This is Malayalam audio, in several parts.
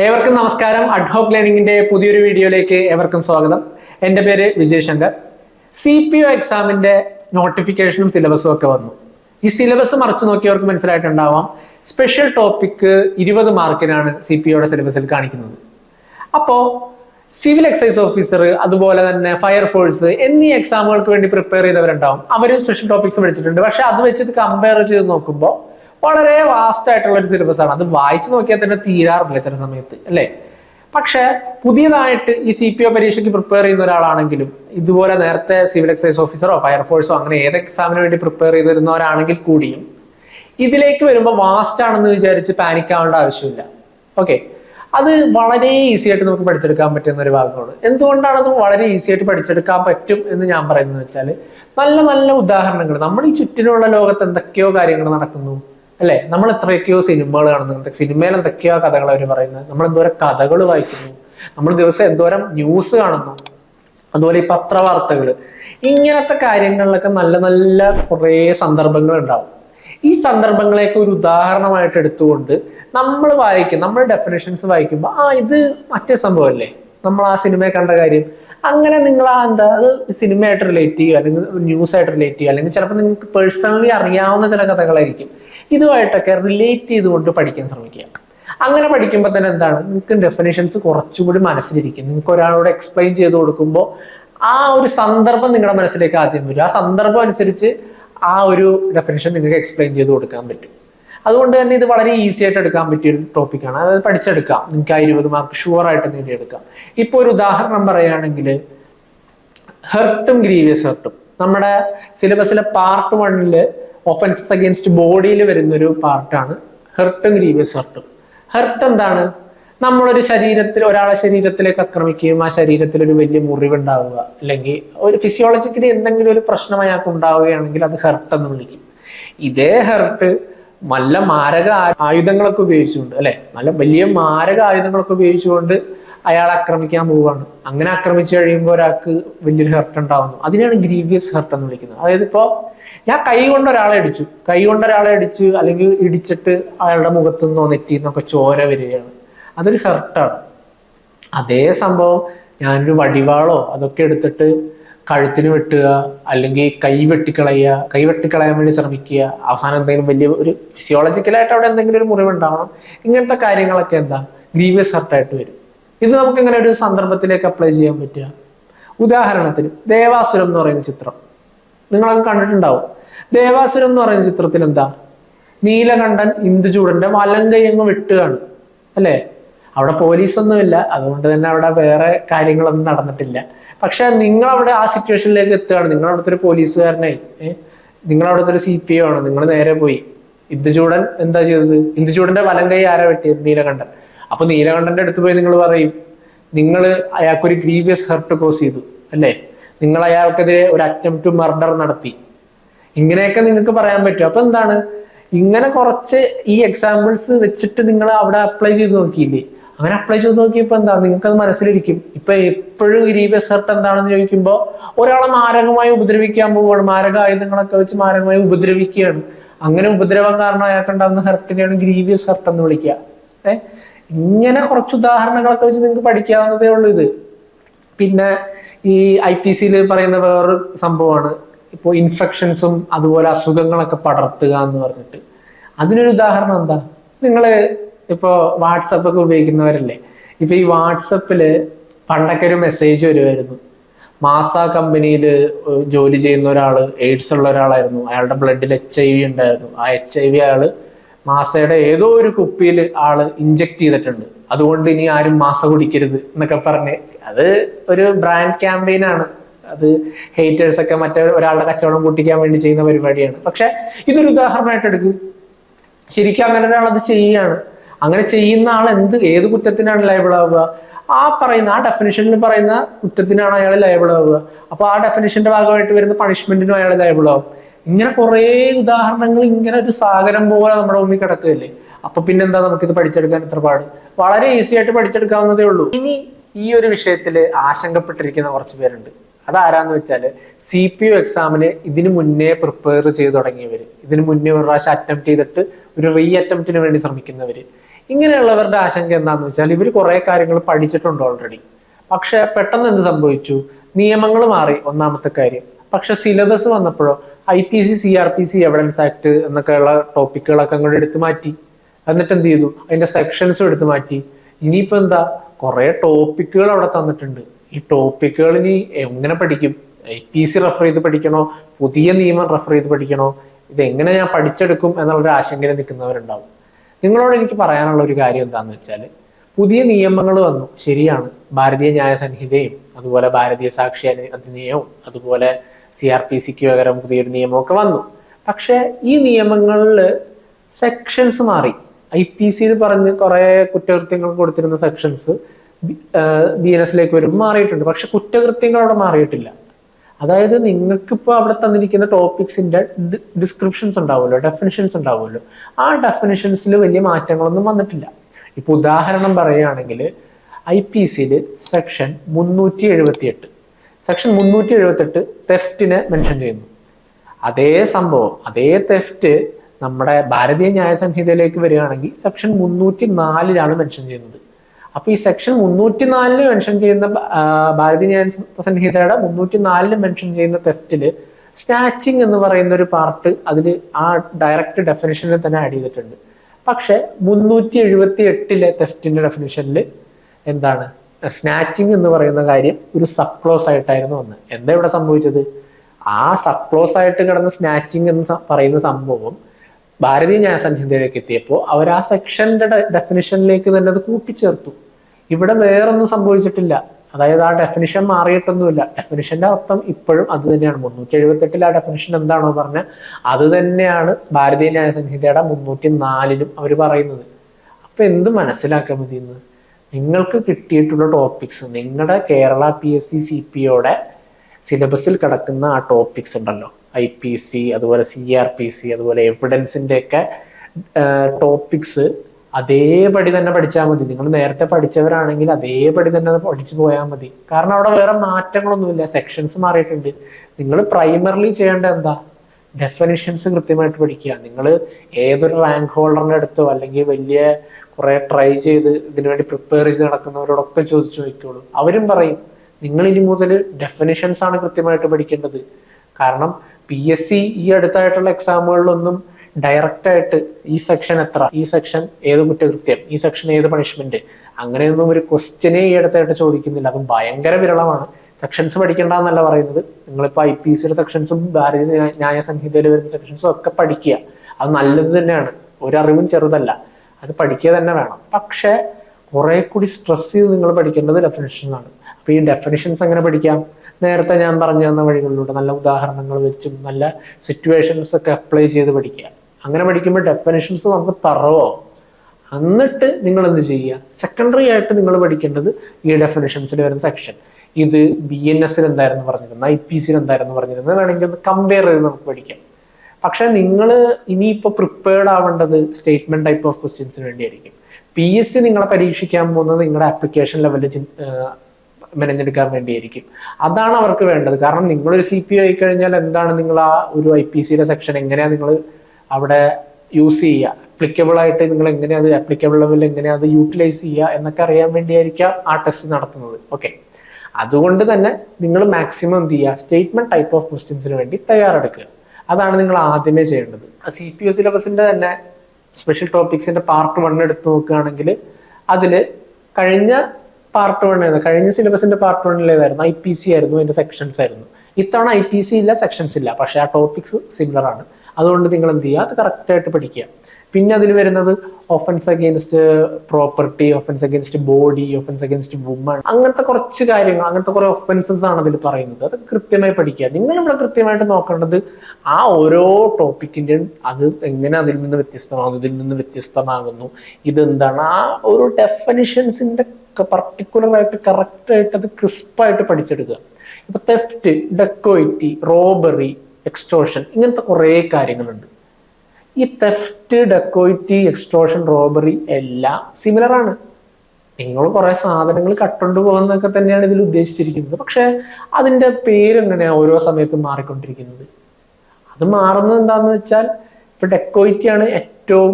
ഏവർക്കും നമസ്കാരം. അഡ്ഹോക് ലേണിംഗിന്റെ പുതിയൊരു വീഡിയോയിലേക്ക് ഏവർക്കും സ്വാഗതം. എന്റെ പേര് Vijay Shankar C P O എക്സാമിന്റെ നോട്ടിഫിക്കേഷനും സിലബസും ഒക്കെ വന്നു. ഈ സിലബസ് മറച്ചു നോക്കിയവർക്ക് മനസ്സിലായിട്ടുണ്ടാവാം. സ്പെഷ്യൽ ടോപ്പിക്ക് ഇരുപത് മാർക്കിനാണ് സി പി ഒയുടെ സിലബസിൽ കാണിക്കുന്നത്. അപ്പോ സിവിൽ എക്സൈസ് ഓഫീസർ അതുപോലെ തന്നെ ഫയർ ഫോഴ്സ് എന്നീ എക്സാമുകൾക്ക് വേണ്ടി പ്രിപ്പയർ ചെയ്തവരുണ്ടാവും. അവരും സ്പെഷ്യൽ ടോപ്പിക്സ് പഠിച്ചിട്ടുണ്ട്. പക്ഷെ അത് വെച്ചിട്ട് കമ്പയർ ചെയ്ത് നോക്കുമ്പോൾ വളരെ വാസ്റ്റ് ആയിട്ടുള്ള ഒരു സിലബസ് ആണ്. അത് വായിച്ചു നോക്കിയാൽ തന്നെ തീരാറില്ല ചില സമയത്ത് അല്ലേ? പക്ഷെ പുതിയതായിട്ട് ഈ സി പി ഒ പരീക്ഷയ്ക്ക് പ്രിപ്പയർ ചെയ്യുന്ന ഒരാളാണെങ്കിലും ഇതുപോലെ നേരത്തെ സിവിൽ എക്സൈസ് ഓഫീസറോ ഫയർഫോഴ്സോ അങ്ങനെ ഏത് എക്സാമിന് വേണ്ടി പ്രിപ്പയർ ചെയ്തിരുന്നവരാണെങ്കിൽ കൂടിയും ഇതിലേക്ക് വരുമ്പോൾ വാസ്റ്റ് ആണെന്ന് വിചാരിച്ച് പാനിക് ആവേണ്ട ആവശ്യമില്ല. ഓക്കെ അത് വളരെ ഈസി ആയിട്ട് നമുക്ക് പഠിച്ചെടുക്കാൻ പറ്റുന്ന ഒരു ഭാഗമാണ്. എന്തുകൊണ്ടാണ് അത് വളരെ ഈസി ആയിട്ട് പഠിച്ചെടുക്കാൻ പറ്റും എന്ന് ഞാൻ പറയുന്നത് വെച്ചാൽ നല്ല നല്ല ഉദാഹരണങ്ങൾ. നമ്മുടെ ഈ ചുറ്റിനുള്ള ലോകത്ത് എന്തൊക്കെയോ കാര്യങ്ങൾ നടക്കുന്നു. അല്ലെ? നമ്മൾ എത്രയൊക്കെയോ സിനിമകൾ കാണുന്നു. സിനിമയിൽ എന്തൊക്കെയോ കഥകൾ അവർ പറയുന്നത് നമ്മൾ എന്തോരം കഥകൾ വായിക്കുന്നു. നമ്മൾ ദിവസം എന്തോരം ന്യൂസ് കാണുന്നു. അതുപോലെ ഈ പത്രവാർത്തകൾ. ഇങ്ങനത്തെ കാര്യങ്ങളിലൊക്കെ നല്ല നല്ല കുറേ സന്ദർഭങ്ങൾ ഉണ്ടാവും. ഈ സന്ദർഭങ്ങളെയൊക്കെ ഒരു ഉദാഹരണമായിട്ട് എടുത്തുകൊണ്ട് നമ്മൾ വായിക്കും. നമ്മൾ ഡെഫിനേഷൻസ് വായിക്കുമ്പോൾ ആ ഇത് മറ്റേ സംഭവമല്ലേ? നമ്മൾ ആ സിനിമയെ കണ്ട കാര്യം. അങ്ങനെ നിങ്ങൾ ആ എന്താ അത് സിനിമയായിട്ട് റിലേറ്റ് ചെയ്യുക അല്ലെങ്കിൽ ന്യൂസായിട്ട് റിലേറ്റ് ചെയ്യുക അല്ലെങ്കിൽ ചിലപ്പോൾ നിങ്ങൾക്ക് പേഴ്സണലി അറിയാവുന്ന ചില കഥകളായിരിക്കും. ഇതുമായിട്ടൊക്കെ റിലേറ്റ് ചെയ്തുകൊണ്ട് പഠിക്കാൻ ശ്രമിക്കുക. അങ്ങനെ പഠിക്കുമ്പോൾ തന്നെ എന്താണ് നിങ്ങൾക്ക് ഡെഫിനേഷൻസ് കുറച്ചുകൂടി മനസ്സിലിരിക്കും. നിങ്ങൾക്ക് ഒരാളോട് എക്സ്പ്ലെയിൻ ചെയ്ത് കൊടുക്കുമ്പോൾ ആ ഒരു സന്ദർഭം നിങ്ങളുടെ മനസ്സിലേക്ക് ആദ്യം വരും. ആ സന്ദർഭം അനുസരിച്ച് ആ ഒരു ഡെഫിനേഷൻ നിങ്ങൾക്ക് എക്സ്പ്ലെയിൻ ചെയ്ത് കൊടുക്കാൻ പറ്റും. അതുകൊണ്ട് തന്നെ ഇത് വളരെ ഈസി ആയിട്ട് എടുക്കാൻ പറ്റിയ ഒരു ടോപ്പിക്കാണ് അതായത് പഠിച്ചെടുക്കാം. നിങ്ങൾക്ക് ആ ഇരുപത് മാർക്ക് ഷുവർ ആയിട്ട് നേടിയെടുക്കാം ഇപ്പോൾ ഒരു ഉദാഹരണം പറയുകയാണെങ്കിൽ ഹെർട്ടും ഗ്രീവിയസ് ഹെർട്ടും. നമ്മുടെ സിലബസിലെ പാർട്ട് വണ്ണിൽ ഒഫൻസസ് അഗേൻസ്റ്റ് ബോഡിയിൽ വരുന്ന ഒരു പാർട്ടാണ് ഹെർട്ടും ഗ്രീവിയസ് ഹെർട്ടും. ഹെർട്ട് എന്താണ്? നമ്മളൊരു ശരീരത്തിൽ ഒരാളെ ശരീരത്തിലേക്ക് ആക്രമിക്കുകയും ആ ശരീരത്തിൽ ഒരു വലിയ മുറിവുണ്ടാവുക. അല്ലെങ്കിൽ ഒരു ഫിസിയോളജിക്കലി എന്തെങ്കിലും ഒരു പ്രശ്നം അയാൾക്ക് ഉണ്ടാവുകയാണെങ്കിൽ അത് ഹെർട്ട് എന്ന് വിളിക്കും. ഇതേ ഹെർട്ട് നല്ല മാരക ആയുധങ്ങളൊക്കെ ഉപയോഗിച്ചുകൊണ്ട് അല്ലെ? നല്ല വലിയ മാരക ആയുധങ്ങളൊക്കെ ഉപയോഗിച്ചുകൊണ്ട് അയാൾ ആക്രമിക്കാൻ പോവുകയാണ്. അങ്ങനെ ആക്രമിച്ചു കഴിയുമ്പോൾ ഒരാൾക്ക് വലിയൊരു ഹെർട്ട് ഉണ്ടാവുന്നു. അതിനെയാണ് ഗ്രീവിയസ് ഹെർട്ട് എന്ന് വിളിക്കുന്നത്. അതായത് ഇപ്പോ ഞാൻ കൈ കൊണ്ട് ഒരാളെ അടിച്ചു കൈ കൊണ്ട് ഒരാളെ അടിച്ച് അല്ലെങ്കിൽ ഇടിച്ചിട്ട് അയാളുടെ മുഖത്തു നിന്നോ നെറ്റിയിൽ നിന്നൊക്കെ ചോര വരികയാണ്. അതൊരു ഹെർട്ടാണ് അതേ സംഭവം ഞാനൊരു വടിവാളോ അതൊക്കെ എടുത്തിട്ട് കഴുത്തിന് വെട്ടുക അല്ലെങ്കിൽ കൈ വെട്ടിക്കളയുക കൈ വെട്ടിക്കളയാൻ വേണ്ടി ശ്രമിക്കുക അവസാനം എന്തെങ്കിലും വലിയ ഒരു ഫിസിയോളജിക്കലായിട്ട് അവിടെ എന്തെങ്കിലും ഒരു മുറിവുണ്ടാവണം. ഇങ്ങനത്തെ കാര്യങ്ങളൊക്കെ എന്താ? ഗ്രീവിയസ് ഹർട്ടായിട്ട് വരും. ഇത് നമുക്ക് ഇങ്ങനെ ഒരു സന്ദർഭത്തിലേക്ക് അപ്ലൈ ചെയ്യാൻ പറ്റുക. ഉദാഹരണത്തിന് ദേവാസുരം എന്ന് പറയുന്ന ചിത്രം. നിങ്ങളൊക്കെ കണ്ടിട്ടുണ്ടാവും. ദേവാസുരം എന്ന് പറയുന്ന ചിത്രത്തിൽ എന്താ? നീലകണ്ഠൻ ഇന്ദുചൂടന്റെ വലങ്കൈ അങ്ങ് വെട്ടുകയാണ്. അല്ലേ? അവിടെ പോലീസൊന്നുമില്ല. അതുകൊണ്ട് തന്നെ അവിടെ വേറെ കാര്യങ്ങളൊന്നും നടന്നിട്ടില്ല. പക്ഷെ നിങ്ങൾ അവിടെ ആ സിറ്റുവേഷനിലേക്ക് എത്തുകയാണ്. നിങ്ങൾ അവിടുത്തെ ഒരു പോലീസുകാരനായി നിങ്ങൾ അവിടുത്തെ ഒരു സി പി ഒ ആണ്. നിങ്ങൾ നേരെ പോയി. ഇന്ദുചൂടൻ എന്താ ചെയ്തത്? ഇന്ദുചൂടന്റെ വലം കൈ ആരാ വെട്ടിയത്? നീലകണ്ഠൻ. അപ്പൊ നീലകണ്ഠന്റെ അടുത്ത് പോയി നിങ്ങൾ പറയും നിങ്ങൾ അയാൾക്കൊരു ഗ്രീവിയസ് ഹെർട്ട് കോസ് ചെയ്തു. അല്ലേ? നിങ്ങൾ അയാൾക്കെതിരെ ഒരു അറ്റംപ്റ്റ് മർഡർ നടത്തി. ഇങ്ങനെയൊക്കെ നിങ്ങൾക്ക് പറയാൻ പറ്റും. അപ്പൊ എന്താണ്? ഇങ്ങനെ കുറച്ച് ഈ എക്സാമ്പിൾസ് വെച്ചിട്ട് നിങ്ങൾ അവിടെ അപ്ലൈ ചെയ്ത് നോക്കിയില്ലേ? അങ്ങനെ അപ്ലൈ ചെയ്ത് നോക്കിയപ്പോ എന്താ നിങ്ങൾക്ക് അത് മനസ്സിലിരിക്കും. ഇപ്പൊ എപ്പോഴും ഗ്രീവിയസ് ഹെർട്ട് എന്താണെന്ന് ചോദിക്കുമ്പോൾ ഒരാളെ മാരകമായി ഉപദ്രവിക്കാൻ പോവുകയാണ്. മാരക ആയുധങ്ങളൊക്കെ വെച്ച് മാരകമായി ഉപദ്രവിക്കുകയാണ്. അങ്ങനെ ഉപദ്രവം കാരണം അയാൾക്കുണ്ടാകുന്ന ഹെർട്ടിനെയാണ് ഗ്രീവിയസ് ഹെർട്ട് എന്ന് വിളിക്കുക. ഏ? ഇങ്ങനെ കുറച്ച് ഉദാഹരണങ്ങളൊക്കെ വെച്ച് നിങ്ങൾക്ക് പഠിക്കാവുന്നതേ ഉള്ളൂ ഇത്. പിന്നെ ഈ ഐ പി സിയിൽ പറയുന്ന വേറൊരു സംഭവമാണ്. ഇപ്പോൾ ഇൻഫെക്ഷൻസും അതുപോലെ അസുഖങ്ങളൊക്കെ പടർത്തുക എന്ന് പറഞ്ഞിട്ട്. അതിനൊരു ഉദാഹരണം എന്താ? നിങ്ങൾ ഇപ്പോൾ വാട്സപ്പ് ഒക്കെ ഉപയോഗിക്കുന്നവരല്ലേ? ഇപ്പൊ ഈ വാട്സപ്പിൽ പണ്ടൊക്കെ ഒരു മെസ്സേജ് വരുമായിരുന്നു മാസ കമ്പനിയിൽ ജോലി ചെയ്യുന്ന ഒരാൾ എയ്ഡ്സ് ഉള്ള ഒരാളായിരുന്നു. അയാളുടെ ബ്ലഡിൽ എച്ച് ഐ വി ഉണ്ടായിരുന്നു. ആ എച്ച് ഐ വി അയാൾ മാസയുടെ ഏതോ ഒരു കുപ്പിയിൽ ആൾ ഇഞ്ചെക്ട് ചെയ്തിട്ടുണ്ട്. അതുകൊണ്ട് ഇനി ആരും മാസ കുടിക്കരുത് എന്നൊക്കെ പറഞ്ഞ് അത് ഒരു ബ്രാൻഡ് ക്യാമ്പയിൻ ആണ്. അത് ഹേറ്റേഴ്സ് ഒക്കെ മറ്റേ ഒരാളുടെ കച്ചവടം കൂട്ടിക്കാൻ വേണ്ടി ചെയ്യുന്ന പരിപാടിയാണ്. പക്ഷെ ഇതൊരു ഉദാഹരണമായിട്ട് എടുക്കും. ശരിക്കും അങ്ങനെ ഒരാൾ അത് ചെയ്യുകയാണ് അങ്ങനെ ചെയ്യുന്ന ആൾ എന്ത് ഏത് കുറ്റത്തിനാണ് ലയബിൾ ആവുക? ആ പറയുന്ന ആ ഡെഫിനിഷനിൽ പറയുന്ന കുറ്റത്തിനാണ് അയാൾ ലയബിൾ ആവുക. അപ്പൊ ആ ഡെഫിനിഷന്റെ ഭാഗമായിട്ട് വരുന്ന പണിഷ്മെന്റിനും അയാൾ ലയബിൾ ആവും. ഇങ്ങനെ കുറേ ഉദാഹരണങ്ങൾ ഇങ്ങനെ ഒരു സാഗരം പോലെ നമ്മുടെ മുമ്പിൽ കിടക്കുകയല്ലേ? അപ്പൊ പിന്നെന്താ നമുക്കിത് പഠിച്ചെടുക്കാൻ ഇത്ര പാട്? വളരെ ഈസി ആയിട്ട് പഠിച്ചെടുക്കാവുന്നതേ ഉള്ളൂ. ഇനി ഈ ഒരു വിഷയത്തിൽ ആശങ്കപ്പെട്ടിരിക്കുന്ന കുറച്ച് പേരുണ്ട്. അതാരാന്ന് വെച്ചാൽ സി പി യു എക്സാമിന് ഇതിനു മുന്നേ പ്രിപ്പയർ ചെയ്ത് തുടങ്ങിയവര്. ഇതിനു മുന്നേ ഒരു പ്രാവശ്യം അറ്റംപ്റ്റ് ചെയ്തിട്ട് ഒരു റീ അറ്റംപ്റ്റിന് വേണ്ടി ശ്രമിക്കുന്നവര്. ഇങ്ങനെയുള്ളവരുടെ ആശങ്ക എന്താണെന്ന് വെച്ചാൽ ഇവർ കുറേ കാര്യങ്ങൾ പഠിച്ചിട്ടുണ്ട് ഓൾറെഡി പക്ഷെ പെട്ടെന്ന് എന്ത് സംഭവിച്ചു? നിയമങ്ങൾ മാറി ഒന്നാമത്തെ കാര്യം. പക്ഷെ syllabus വന്നപ്പോഴോ I P C C R P C evidence act എന്നൊക്കെയുള്ള ടോപ്പിക്കുകളൊക്കെ അങ്ങോട്ട് എടുത്തു മാറ്റി. എന്നിട്ട് എന്ത് ചെയ്തു? അതിന്റെ സെക്ഷൻസും എടുത്തു മാറ്റി. ഇനിയിപ്പോ എന്താ? കുറെ ടോപ്പിക്കുകൾ അവിടെ തന്നിട്ടുണ്ട്. ഈ ടോപ്പിക്കുകൾ ഇനി എങ്ങനെ പഠിക്കും? ഐ പി സി റെഫർ ചെയ്ത് പഠിക്കണോ? പുതിയ നിയമം റെഫർ ചെയ്ത് പഠിക്കണോ? ഇത് എങ്ങനെ ഞാൻ പഠിച്ചെടുക്കും എന്നുള്ളൊരു ആശങ്കയിൽ നിൽക്കുന്നവരുണ്ടാവും. നിങ്ങളോട് എനിക്ക് പറയാനുള്ള ഒരു കാര്യം എന്താണെന്ന് വെച്ചാൽ പുതിയ നിയമങ്ങൾ വന്നു. ശരിയാണ്. ഭാരതീയ ന്യായ സംഹിതയും അതുപോലെ ഭാരതീയ സാക്ഷി അധി- അധിനിയമവും അതുപോലെ സി ആർ പി സിക്ക് പകരം പുതിയൊരു നിയമമൊക്കെ വന്നു. പക്ഷേ ഈ നിയമങ്ങളിൽ സെക്ഷൻസ് മാറി. ഐ പി സിയിൽ പറഞ്ഞ് കുറെ കുറ്റകൃത്യങ്ങൾ കൊടുത്തിരുന്ന സെക്ഷൻസ് ബി എൻ എസിലേക്ക് വരുമ്പോൾ മാറിയിട്ടുണ്ട്. പക്ഷെ കുറ്റകൃത്യങ്ങൾ അവിടെ മാറിയിട്ടില്ല. അതായത് നിങ്ങൾക്കിപ്പോൾ അവിടെ തന്നിരിക്കുന്ന ടോപ്പിക്സിന്റെ ഡിസ്ക്രിപ്ഷൻസ് ഉണ്ടാവുമല്ലോ ഡെഫിനിഷൻസ് ഉണ്ടാവുമല്ലോ. ആ ഡെഫിനിഷൻസിൽ വലിയ മാറ്റങ്ങളൊന്നും വന്നിട്ടില്ല. ഇപ്പൊ ഉദാഹരണം പറയുകയാണെങ്കിൽ ഐ പി സിയിൽ സെക്ഷൻ മുന്നൂറ്റി എഴുപത്തി എട്ട് സെക്ഷൻ മുന്നൂറ്റി എഴുപത്തെട്ട് തെഫ്റ്റിനെ മെൻഷൻ ചെയ്യുന്നു. അതേ സംഭവം അതേ തെഫ്റ്റ് നമ്മുടെ ഭാരതീയ ന്യായ സംഹിതയിലേക്ക് വരികയാണെങ്കിൽ സെക്ഷൻ മുന്നൂറ്റി നാലിലാണ് മെൻഷൻ ചെയ്യുന്നത്. അപ്പൊ ഈ സെക്ഷൻ മുന്നൂറ്റി നാലിൽ മെൻഷൻ ചെയ്യുന്ന ഭാരതി ന്യായ സംഹിതയുടെ മുന്നൂറ്റി നാലിൽ മെൻഷൻ ചെയ്യുന്ന തെഫ്റ്റിൽ സ്നാച്ചിങ് എന്ന് പറയുന്ന ഒരു പാർട്ട് അതിൽ ആ ഡയറക്റ്റ് ഡെഫിനിഷനിൽ തന്നെ ആഡ് ചെയ്തിട്ടുണ്ട്. പക്ഷെ മുന്നൂറ്റി എഴുപത്തി എട്ടിലെ തെഫ്റ്റിന്റെ ഡെഫിനിഷനിൽ എന്താണ്? സ്നാച്ചിങ് എന്ന് പറയുന്ന കാര്യം ഒരു സബ്ക്ലോസ് ആയിട്ടായിരുന്നു വന്നത്. എന്താ ഇവിടെ സംഭവിച്ചത്? ആ സബ്ക്ലോസ് ആയിട്ട് കിടന്ന സ്നാച്ചിങ് എന്ന് പറയുന്ന സംഭവം ഭാരതീയ ന്യായ സംഹിതയിലേക്ക് എത്തിയപ്പോൾ അവർ ആ സെക്ഷന്റെ ഡെഫിനിഷനിലേക്ക് തന്നെ അത് കൂട്ടിച്ചേർത്തു. ഇവിടെ വേറൊന്നും സംഭവിച്ചിട്ടില്ല. അതായത് ആ ഡെഫിനിഷൻ മാറിയിട്ടൊന്നുമില്ല. ഡെഫിനിഷന്റെ അർത്ഥം ഇപ്പോഴും അത് തന്നെയാണ്. മുന്നൂറ്റി എഴുപത്തെട്ടിൽ ആ ഡെഫിനിഷൻ എന്താണോ പറഞ്ഞ അത് തന്നെയാണ് ഭാരതീയ ന്യായ സംഹിതയുടെ മുന്നൂറ്റി നാലിലും അവർ പറയുന്നത്. അപ്പൊ എന്ത് മനസ്സിലാക്കാൻ മതി എന്ന് നിങ്ങൾക്ക് കിട്ടിയിട്ടുള്ള ടോപ്പിക്സ് നിങ്ങളുടെ Kerala P S C C P ഒയുടെ സിലബസിൽ കിടക്കുന്ന ആ ടോപ്പിക്സ് ഉണ്ടല്ലോ. ഐ പി സി അതുപോലെ സി ആർ പി സി അതുപോലെ എവിഡൻസിന്റെ ഒക്കെ ടോപ്പിക്സ് അതേപടി തന്നെ പഠിച്ചാൽ മതി. നിങ്ങൾ നേരത്തെ പഠിച്ചവരാണെങ്കിൽ അതേപടി തന്നെ പഠിച്ചു പോയാൽ മതി. കാരണം അവിടെ വേറെ മാറ്റങ്ങളൊന്നുമില്ല. സെക്ഷൻസ് മാറിയിട്ടുണ്ട്. നിങ്ങൾ പ്രൈമറിലി ചെയ്യേണ്ട എന്താ? ഡെഫിനിഷൻസ് കൃത്യമായിട്ട് പഠിക്കുക. നിങ്ങൾ ഏതൊരു റാങ്ക് ഹോൾഡറിന്റെ അടുത്തോ അല്ലെങ്കിൽ വലിയ കുറെ ട്രൈ ചെയ്ത് ഇതിനുവേണ്ടി പ്രിപ്പയർ ചെയ്ത് നടക്കുന്നവരോടൊക്കെ ചോദിച്ചു നോക്കിക്കോളൂ അവരും പറയും നിങ്ങൾ ഇനി മുതൽ ഡെഫിനിഷൻസ് ആണ് കൃത്യമായിട്ട് പഠിക്കേണ്ടത്. കാരണം പി എസ് സി ഈ അടുത്തായിട്ടുള്ള എക്സാമുകളിലൊന്നും ഡയറക്റ്റ് ആയിട്ട് ഈ സെക്ഷൻ എത്ര? ഈ സെക്ഷൻ ഏത് കുറ്റകൃത്യം? ഈ സെക്ഷൻ ഏത് പണിഷ്മെന്റ് അങ്ങനെയൊന്നും ഒരു ക്വസ്റ്റ്യനെ ഈ അടുത്തായിട്ട് ചോദിക്കുന്നില്ല. അതും ഭയങ്കര വിരളമാണ്. സെക്ഷൻസ് പഠിക്കേണ്ട എന്നല്ല പറയുന്നത്. നിങ്ങളിപ്പോ ഐ പി സിയുടെ സെക്ഷൻസും ഭാരതീയ ന്യായ- സംഹിതയിൽ വരുന്ന സെക്ഷൻസും ഒക്കെ പഠിക്കുക. അത് നല്ലത് തന്നെയാണ്. ഒരറിവും ചെറുതല്ല. അത് പഠിക്കുക തന്നെ വേണം. പക്ഷെ കുറെ കൂടി സ്ട്രെസ് ചെയ്ത് നിങ്ങൾ പഠിക്കേണ്ടത് ഡെഫിനിഷനാണ് ആണ്. അപ്പൊ ഈ ഡെഫിനിഷൻസ് എങ്ങനെ പഠിക്കാം? നേരത്തെ ഞാൻ പറഞ്ഞു തന്ന വഴികളിലൂടെ നല്ല ഉദാഹരണങ്ങൾ വെച്ചും നല്ല സിറ്റുവേഷൻസ് ഒക്കെ അപ്ലൈ ചെയ്ത് പഠിക്കുക. അങ്ങനെ പഠിക്കുമ്പോൾ ഡെഫിനിഷൻസ് നമുക്ക് തറവോ? എന്നിട്ട് നിങ്ങൾ എന്ത് ചെയ്യുക? സെക്കൻഡറി ആയിട്ട് നിങ്ങൾ പഠിക്കേണ്ടത് ഈ ഡെഫിനിഷൻസിൽ വരുന്ന സെക്ഷൻ ഇത് ബി എൻ എസിൽ എന്തായിരുന്നു പറഞ്ഞിരുന്നത്? ഐ പി സിയിൽ എന്തായിരുന്നു പറഞ്ഞിരുന്നത്? വേണമെങ്കിൽ ഒന്ന് കമ്പയർ ചെയ്ത് നമുക്ക് പഠിക്കാം. പക്ഷേ നിങ്ങൾ ഇനിയിപ്പോൾ പ്രിപ്പയർഡ് ആവേണ്ടത് സ്റ്റേറ്റ്മെന്റ് ടൈപ്പ് ഓഫ് ക്വസ്റ്റ്യൻസിന് വേണ്ടിയായിരിക്കും. പി എസ് സി നിങ്ങളെ പരീക്ഷിക്കാൻ പോകുന്നത് നിങ്ങളുടെ ആപ്ലിക്കേഷൻ ലെവലിൽ മെനഞ്ഞെടുക്കാൻ വേണ്ടിയായിരിക്കും. അതാണ് അവർക്ക് വേണ്ടത്. കാരണം നിങ്ങളൊരു സി പി ആയി കഴിഞ്ഞാൽ എന്താണ് നിങ്ങൾ ആ ഒരു ഐ പി സിയുടെ സെക്ഷൻ എങ്ങനെയാണ് നിങ്ങൾ അവിടെ യൂസ് ചെയ്യുക. അപ്ലിക്കബിൾ ആയിട്ട് നിങ്ങൾ എങ്ങനെ അത് അപ്ലിക്കബിൾ ലെവലിൽ എങ്ങനെ അത് യൂട്ടിലൈസ് ചെയ്യുക എന്നൊക്കെ അറിയാൻ വേണ്ടിയായിരിക്കാം ആ ടെസ്റ്റ് നടത്തുന്നത്. ഓക്കെ അതുകൊണ്ട് തന്നെ നിങ്ങൾ മാക്സിമം എന്ത് ചെയ്യുക? സ്റ്റേറ്റ്മെന്റ് ടൈപ്പ് ഓഫ് ക്വസ്റ്റ്യൻസിന് വേണ്ടി തയ്യാറെടുക്കുക. അതാണ് നിങ്ങൾ ആദ്യമേ ചെയ്യേണ്ടത്. സി പി എസ് സിലബസിന്റെ തന്നെ സ്പെഷ്യൽ ടോപ്പിക്സിന്റെ പാർട്ട് വൺ എടുത്ത് നോക്കുകയാണെങ്കിൽ അതിൽ കഴിഞ്ഞ പാർട്ട് വൺ ഏതാ കഴിഞ്ഞ സിലബസിന്റെ പാർട്ട് വണ്ണിലേതായിരുന്നു ഐ പി സി ആയിരുന്നു അതിന്റെ സെക്ഷൻസ് ആയിരുന്നു. ഇത്തവണ ഐ പി സി ഇല്ല സെക്ഷൻസ് ഇല്ല. പക്ഷെ ആ ടോപ്പിക്സ് സിമിലർ ആണ്. അതുകൊണ്ട് നിങ്ങൾ എന്ത് ചെയ്യുക? അത് കറക്റ്റായിട്ട് പഠിക്കുക. പിന്നെ അതിൽ വരുന്നത് offence against property offence against body offence against woman അങ്ങനത്തെ കുറച്ച് കാര്യങ്ങൾ അങ്ങനത്തെ കുറെ ഒഫൻസസ് ആണ് അതിൽ പറയുന്നത്. അത് കൃത്യമായി പഠിക്കുക. നിങ്ങൾ ഇവിടെ കൃത്യമായിട്ട് നോക്കേണ്ടത് ആ ഓരോ ടോപ്പിക്കിന്റെയും അത് എങ്ങനെ അതിൽ നിന്ന് വ്യത്യസ്തമാകുന്നു ഇതിൽ നിന്ന് വ്യത്യസ്തമാകുന്നു ഇതെന്താണ്? ആ ഒരു ആയിട്ട് കറക്റ്റ് ആയിട്ട് അത് ക്രിസ്പായിട്ട് പഠിച്ചെടുക്കുക. ഇപ്പൊ തെഫ്റ്റ് ഡെക്കോയിറ്റി റോബറി എക്സ്റ്റോഷൻ ഇങ്ങനത്തെ കുറേ കാര്യങ്ങളുണ്ട്. ഈ തെഫ്റ്റ് ഡെക്കോയിറ്റി എക്സ്ട്രോഷൻ റോബറി എല്ലാം സിമിലർ ആണ്. നിങ്ങൾ കുറേ സാധനങ്ങൾ കട്ടുകൊണ്ട് പോകുന്നതൊക്കെ തന്നെയാണ് ഇതിൽ ഉദ്ദേശിച്ചിരിക്കുന്നത്. പക്ഷെ അതിന്റെ പേര് എങ്ങനെയാ ഓരോ സമയത്തും മാറിക്കൊണ്ടിരിക്കുന്നത്? അത് മാറുന്നത് എന്താന്ന് വെച്ചാൽ ഇപ്പൊ ഡെക്കോയിറ്റി ആണ് ഏറ്റവും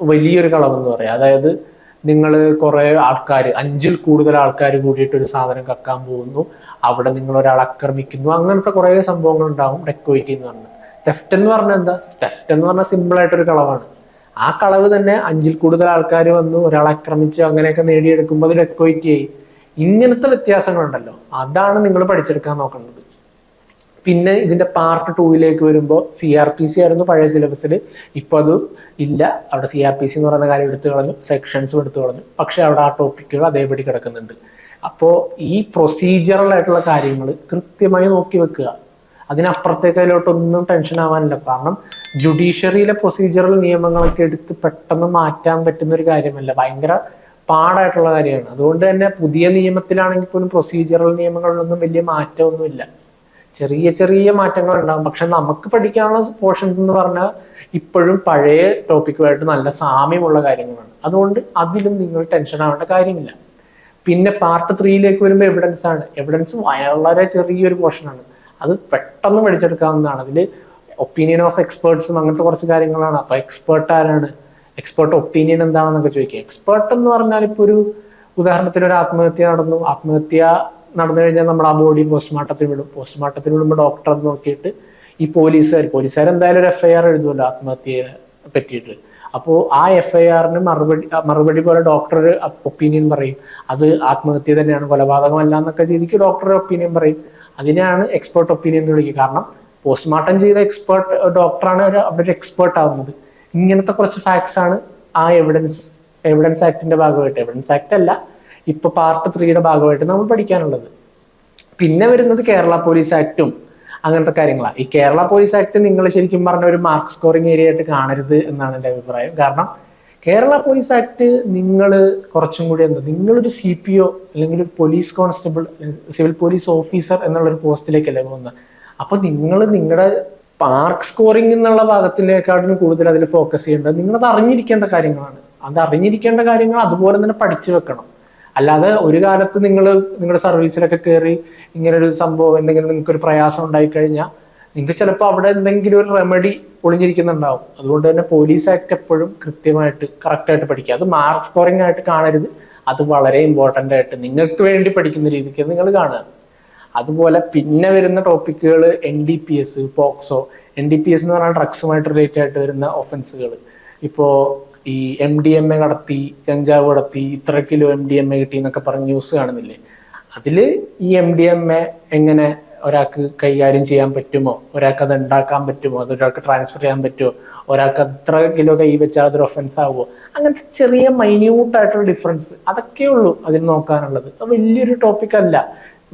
വലിയൊരു കളവെന്ന് പറയാം. അതായത് നിങ്ങൾ കുറേ ആൾക്കാർ അഞ്ചിൽ കൂടുതൽ ആൾക്കാർ കൂടിയിട്ട് ഒരു സാധനം കക്കാൻ പോകുന്നു. അവിടെ നിങ്ങൾ ഒരാൾ ആക്രമിക്കുന്നു. അങ്ങനത്തെ കുറെ സംഭവങ്ങൾ ഉണ്ടാവും. ഡെക്കോയിറ്റി എന്ന് പറഞ്ഞാൽ തെഫ്റ്റ് എന്ന് പറഞ്ഞാൽ എന്താ? തെഫ്റ്റ് എന്ന് പറഞ്ഞാൽ സിമ്പിൾ ആയിട്ടൊരു കളവാണ്. ആ കളവ് തന്നെ അഞ്ചിൽ കൂടുതൽ ആൾക്കാർ വന്നു ഒരാൾ ആക്രമിച്ചു അങ്ങനെയൊക്കെ നേടിയെടുക്കുമ്പോൾ അത് ഡെക്കോയിറ്റി ആയി. ഇങ്ങനത്തെ വ്യത്യാസങ്ങളുണ്ടല്ലോ. അതാണ് നിങ്ങൾ പഠിച്ചെടുക്കാൻ നോക്കേണ്ടത് പിന്നെ ഇതിന്റെ പാർട്ട് ടൂയിലേക്ക് വരുമ്പോൾ സി ആർ പി സി ആയിരുന്നു പഴയ സിലബസിൽ ഇപ്പോൾ അത് ഇല്ല. അവിടെ സി ആർ പി സി എന്ന് പറയുന്ന കാര്യം എടുത്തു കളഞ്ഞു. സെക്ഷൻസും എടുത്തു കളഞ്ഞു. പക്ഷെ അവിടെ ആ ടോപ്പിക്കുകൾ അതേപടി കിടക്കുന്നുണ്ട്. അപ്പോൾ ഈ പ്രൊസീജിയറൽ ആയിട്ടുള്ള കാര്യങ്ങൾ കൃത്യമായി നോക്കി വെക്കുക. അതിനപ്പുറത്തേക്ക് അതിലോട്ടൊന്നും ടെൻഷൻ ആവാനില്ല. കാരണം ജുഡീഷ്യറിയിലെ പ്രൊസീജിയറൽ നിയമങ്ങളൊക്കെ എടുത്ത് പെട്ടെന്ന് മാറ്റാൻ പറ്റുന്ന ഒരു കാര്യമല്ല. ഭയങ്കര പാടായിട്ടുള്ള കാര്യമാണ്. അതുകൊണ്ട് തന്നെ പുതിയ നിയമത്തിലാണെങ്കിൽ പോലും പ്രൊസീജിയറൽ നിയമങ്ങളിലൊന്നും വലിയ മാറ്റമൊന്നുമില്ല. ചെറിയ ചെറിയ മാറ്റങ്ങൾ ഉണ്ടാകും പക്ഷെ നമുക്ക് പഠിക്കാനുള്ള പോർഷൻസ് എന്ന് പറഞ്ഞാൽ ഇപ്പോഴും പഴയ ടോപ്പിക്കുമായിട്ട് നല്ല സാമ്യമുള്ള കാര്യങ്ങളാണ്. അതുകൊണ്ട് അതിലും നിങ്ങൾ ടെൻഷൻ ആവേണ്ട കാര്യമില്ല. പിന്നെ പാർട്ട് ത്രീയിലേക്ക് വരുമ്പോൾ എവിഡൻസ് ആണ്. എവിഡൻസ് വളരെ ചെറിയൊരു പോർഷനാണ് അത് പെട്ടെന്ന് പഠിച്ചെടുക്കാവുന്നതാണ് അതിൽ ഒപ്പീനിയൻ ഓഫ് എക്സ്പേർട്സും അങ്ങനത്തെ കുറച്ച് കാര്യങ്ങളാണ്. അപ്പൊ എക്സ്പേർട്ട് ആരാണ്? എക്സ്പേർട്ട് ഒപ്പീനിയൻ എന്താണെന്നൊക്കെ ചോദിക്കുക എക്സ്പേർട്ട് എന്ന് പറഞ്ഞാൽ ഇപ്പൊ ഒരു ഉദാഹരണത്തിന് ഒരു ആത്മഹത്യ നടന്നു. ആത്മഹത്യ നടന്നു കഴിഞ്ഞാൽ നമ്മൾ ആ ബോഡി പോസ്റ്റ്മോർട്ടത്തിന് വിടും പോസ്റ്റ്മോർട്ടത്തിന് വിടുമ്പോൾ ഡോക്ടർ നോക്കിയിട്ട് ഈ പോലീസുകാർ പോലീസുകാർ എന്തായാലും ഒരു എഫ്ഐആർ എഴുതുമല്ലോ ആത്മഹത്യയെ പറ്റിയിട്ട്. അപ്പോൾ ആ എഫ് ഐ ആറിന് മറുപടി മറുപടി പോലെ ഡോക്ടർ ഒപ്പീനിയൻ പറയും. അത് ആത്മഹത്യ തന്നെയാണ് കൊലപാതകമല്ല എന്നൊക്കെ രീതിക്ക് ഡോക്ടർ ഒപ്പീനിയൻ പറയും. അതിനെയാണ് എക്സ്പേർട്ട് ഒപ്പീനിയൻ എന്ന് വിളിക്കുക. കാരണം പോസ്റ്റ്മോർട്ടം ചെയ്ത എക്സ്പേർട്ട് ഡോക്ടറാണ് അവിടെ ഒരു എക്സ്പേർട്ട് ആവുന്നത്. ഇങ്ങനത്തെ കുറച്ച് ഫാക്ട്സ് ആണ് ആ എവിഡൻസ് എവിഡൻസ് ആക്ടിന്റെ ഭാഗമായിട്ട്. എവിഡൻസ് ആക്ട് അല്ല ഇപ്പൊ പാർട്ട് ത്രീയുടെ ഭാഗമായിട്ട് നമ്മൾ പഠിക്കാനുള്ളത്. പിന്നെ വരുന്നത് കേരള പോലീസ് ആക്ടും അങ്ങനത്തെ കാര്യങ്ങളാണ്. ഈ കേരള പോലീസ് ആക്ട് നിങ്ങൾ ശരിക്കും പറഞ്ഞ ഒരു മാർക്ക് സ്കോറിംഗ് ഏരിയ ആയിട്ട് കാണരുത് എന്നാണ് എന്റെ അഭിപ്രായം. കാരണം കേരള പോലീസ് ആക്ട് നിങ്ങൾ കുറച്ചും കൂടി എന്താ നിങ്ങളൊരു സി പി ഒ അല്ലെങ്കിൽ ഒരു police constable civil police officer എന്നുള്ളൊരു പോസ്റ്റിലേക്കല്ലേ പോകുന്നത്. അപ്പൊ നിങ്ങൾ നിങ്ങളുടെ മാർക്ക് സ്കോറിംഗ് എന്നുള്ള ഭാഗത്തിലേക്കാട്ടിലും കൂടുതൽ അതിൽ ഫോക്കസ് ചെയ്യേണ്ടത്. നിങ്ങളത് അറിഞ്ഞിരിക്കേണ്ട കാര്യങ്ങളാണ്. അത് അറിഞ്ഞിരിക്കേണ്ട കാര്യങ്ങൾ അതുപോലെ തന്നെ പഠിച്ചു വെക്കണം. അല്ലാതെ ഒരു കാലത്ത് നിങ്ങൾ നിങ്ങളുടെ സർവീസിലൊക്കെ കയറി ഇങ്ങനെ ഒരു സംഭവം എന്തെങ്കിലും നിങ്ങൾക്ക് ഒരു പ്രയാസം ഉണ്ടായി കഴിഞ്ഞാൽ നിങ്ങൾക്ക് ചിലപ്പോൾ അവിടെ എന്തെങ്കിലും ഒരു റെമഡി ഒളിഞ്ഞിരിക്കുന്നുണ്ടാവും. അതുകൊണ്ട് തന്നെ പോലീസ് ആക്ട് എപ്പോഴും കൃത്യമായിട്ട് കറക്റ്റായിട്ട് പഠിക്കുക. അത് മാർക്ക് സ്കോറിംഗ് ആയിട്ട് കാണരുത്. അത് വളരെ ഇമ്പോർട്ടന്റ് ആയിട്ട് നിങ്ങൾക്ക് വേണ്ടി പഠിക്കുന്ന രീതിക്ക് നിങ്ങൾ കാണുക. അതുപോലെ പിന്നെ വരുന്ന ടോപ്പിക്കുകൾ N D P S POCSO N D P S എന്ന് പറഞ്ഞാൽ ഡ്രഗ്സുമായിട്ട് റിലേറ്റഡ് ആയിട്ട് വരുന്ന ഒഫൻസുകൾ ഇപ്പോൾ ഈ എം ഡി എം എ കടത്തി കഞ്ചാവ് കടത്തി ഇത്ര kilo M D M A കിട്ടി എന്നൊക്കെ പറഞ്ഞ് ന്യൂസ് കാണുന്നില്ലേ? അതിൽ ഈ എം ഡി എം എ എങ്ങനെ ഒരാൾക്ക് കൈകാര്യം ചെയ്യാൻ പറ്റുമോ? ഒരാൾക്ക് അത് ഉണ്ടാക്കാൻ പറ്റുമോ? അത് ഒരാൾക്ക് ട്രാൻസ്ഫർ ചെയ്യാൻ പറ്റുമോ? ഒരാൾക്ക് അത് ഇത്ര കിലോ കൈ വെച്ചാൽ അതൊരു ഒഫൻസ് ആവുമോ? അങ്ങനത്തെ ചെറിയ മൈന്യൂട്ടായിട്ടുള്ള ഡിഫറൻസ് അതൊക്കെ ഉള്ളൂ അതിൽ നോക്കാനുള്ളത്. വലിയൊരു ടോപ്പിക് അല്ല.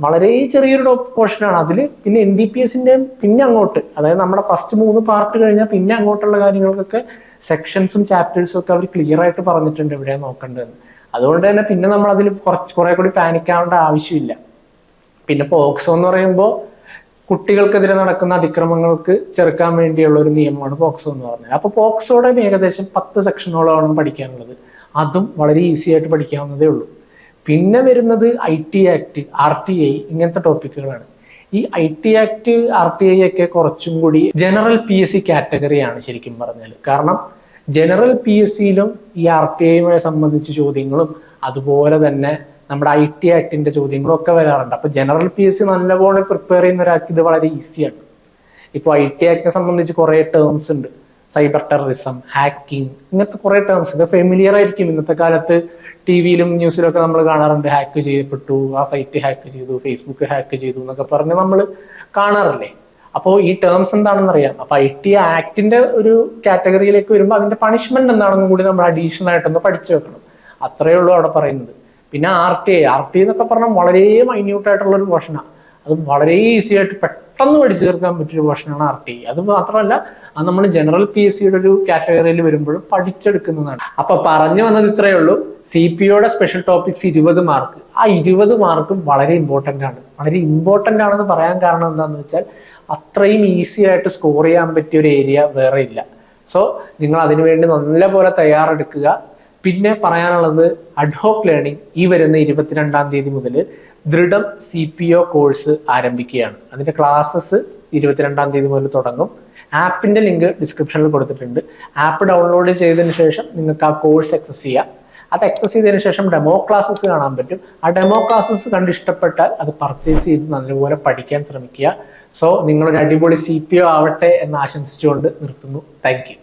വളരെ ചെറിയൊരു പോർഷനാണ് അതിൽ പിന്നെ എൻ ഡി പി എസിന്റെ പിന്നെ അങ്ങോട്ട്. അതായത് നമ്മുടെ ഫസ്റ്റ് മൂന്ന് പാർട്ട് കഴിഞ്ഞാൽ പിന്നെ അങ്ങോട്ടുള്ള കാര്യങ്ങൾക്കൊക്കെ സെക്ഷൻസും ചാപ്റ്റേഴ്സും ഒക്കെ അവർ ക്ലിയർ ആയിട്ട് പറഞ്ഞിട്ടുണ്ട് എവിടെയാണ് നോക്കേണ്ടതെന്ന് അതുകൊണ്ട് തന്നെ പിന്നെ നമ്മൾ അതിൽ കുറച്ച് കുറെ കൂടി പാനിക് ആവേണ്ട ആവശ്യമില്ല. പിന്നെ പോക്സോ എന്ന് പറയുമ്പോൾ കുട്ടികൾക്കെതിരെ നടക്കുന്ന അതിക്രമങ്ങൾക്ക് ചെറുക്കാൻ വേണ്ടിയുള്ള ഒരു നിയമമാണ് പോക്സോ എന്ന് പറഞ്ഞത്. അപ്പോൾ പോക്സോയുടെ ഏകദേശം പത്ത് സെക്ഷനോളമാണ് പഠിക്കാനുള്ളത്. അതും വളരെ ഈസി ആയിട്ട് പഠിക്കാവുന്നതേ ഉള്ളൂ. പിന്നെ വരുന്നത് I T act R T I ഇങ്ങനത്തെ ടോപ്പിക്കുകളാണ് ഈ I T act R T I ഒക്കെ കുറച്ചും കൂടി ജനറൽ പി എസ് സി കാറ്റഗറിയാണ് ശരിക്കും പറഞ്ഞാൽ കാരണം ജനറൽ പി എസ് സിയിലും ഈ ആർ ടി ഐയുമായി സംബന്ധിച്ച ചോദ്യങ്ങളും അതുപോലെ തന്നെ നമ്മുടെ ഐ ടി ആക്ടിന്റെ ചോദ്യങ്ങളും ഒക്കെ വരാറുണ്ട്. അപ്പൊ ജനറൽ പി എസ് സി നല്ലപോലെ പ്രിപ്പയർ ചെയ്യുന്ന ഒരാൾക്ക് ഇത് വളരെ ഈസിയാണ് ഇപ്പോൾ ഐ ടി ആക്ടിനെ സംബന്ധിച്ച് കുറേ ടേംസ് ഉണ്ട്. സൈബർ ടെററിസം ഹാക്കിംഗ് ഇങ്ങനത്തെ കുറേ ടേംസ് ഇത് ഫെമിലിയർ ആയിരിക്കും. ഇന്നത്തെ കാലത്ത് ടി വിയിലും ന്യൂസിലും ഒക്കെ നമ്മൾ കാണാറുണ്ട്. ഹാക്ക് ചെയ്യപ്പെട്ടു ആ സൈറ്റ് ഹാക്ക് ചെയ്തു ഫേസ്ബുക്ക് ഹാക്ക് ചെയ്തു എന്നൊക്കെ പറഞ്ഞ് നമ്മൾ കാണാറില്ലേ? അപ്പോൾ ഈ ടേംസ് എന്താണെന്ന് അറിയാം അപ്പൊ ഐ ടി ആക്ടിന്റെ ഒരു കാറ്റഗറിയിലേക്ക് വരുമ്പോൾ അതിന്റെ പണിഷ്മെന്റ് എന്താണെന്നും കൂടി നമ്മൾ അഡീഷണൽ ആയിട്ടൊന്ന് പഠിച്ചു വെക്കണം. അത്രയേ ഉള്ളൂ അവിടെ പറയുന്നത്. പിന്നെ R T I R T എന്നൊക്കെ പറഞ്ഞാൽ വളരെ മൈന്യൂട്ട് ആയിട്ടുള്ള ഒരു പോർഷനാണ് അത് വളരെ ഈസി ആയിട്ട് പെട്ടെന്ന് പഠിച്ചു തീർക്കാൻ പറ്റിയൊരു ഭക്ഷണമാണ് ആർ ടി അത് മാത്രമല്ല അത് നമ്മൾ ജനറൽ പി എസ് സിയുടെ ഒരു കാറ്റഗറിയിൽ വരുമ്പോഴും പഠിച്ചെടുക്കുന്നതാണ്. അപ്പൊ പറഞ്ഞു വന്നത് ഇത്രയേ ഉള്ളൂ. സി പി ഒയുടെ സ്പെഷ്യൽ ടോപ്പിക്സ് ഇരുപത് മാർക്ക് ആ ഇരുപത് മാർക്കും വളരെ ഇമ്പോർട്ടന്റ് ആണ്. വളരെ ഇമ്പോർട്ടന്റ് ആണെന്ന് പറയാൻ കാരണം എന്താണെന്ന് വെച്ചാൽ അത്രയും ഈസി ആയിട്ട് സ്കോർ ചെയ്യാൻ പറ്റിയ ഒരു ഏരിയ വേറെ ഇല്ല. സോ നിങ്ങൾ അതിനുവേണ്ടി നല്ലപോലെ തയ്യാറെടുക്കുക. പിന്നെ പറയാനുള്ളത് അഡ്ഹോക്ക് ലേണിംഗ് ഈ വരുന്ന ഇരുപത്തിരണ്ടാം തീയതി മുതൽ Dridham C P O course ആരംഭിക്കുകയാണ്. അതിന്റെ ക്ലാസ്സസ് ഇരുപത്തിരണ്ടാം തീയതി മുതൽ തുടങ്ങും. ആപ്പിന്റെ ലിങ്ക് ഡിസ്ക്രിപ്ഷനിൽ കൊടുത്തിട്ടുണ്ട്. ആപ്പ് ഡൗൺലോഡ് ചെയ്തതിന് ശേഷം നിങ്ങൾക്ക് ആ കോഴ്സ് ആക്സസ് ചെയ്യാം. അത് ആക്സസ് ചെയ്തതിന് ശേഷം ഡെമോ ക്ലാസ്സസ് കാണാൻ പറ്റും. ആ ഡെമോ ക്ലാസ്സസ് കണ്ട് ഇഷ്ടപ്പെട്ടാൽ അത് പർച്ചേസ് ചെയ്ത് നല്ലപോലെ പഠിക്കാൻ ശ്രമിക്കുക. സോ നിങ്ങളൊരു അടിപൊളി സി പി ഒ ആവട്ടെ എന്ന് ആശംസിച്ചുകൊണ്ട് നിർത്തുന്നു. Thank you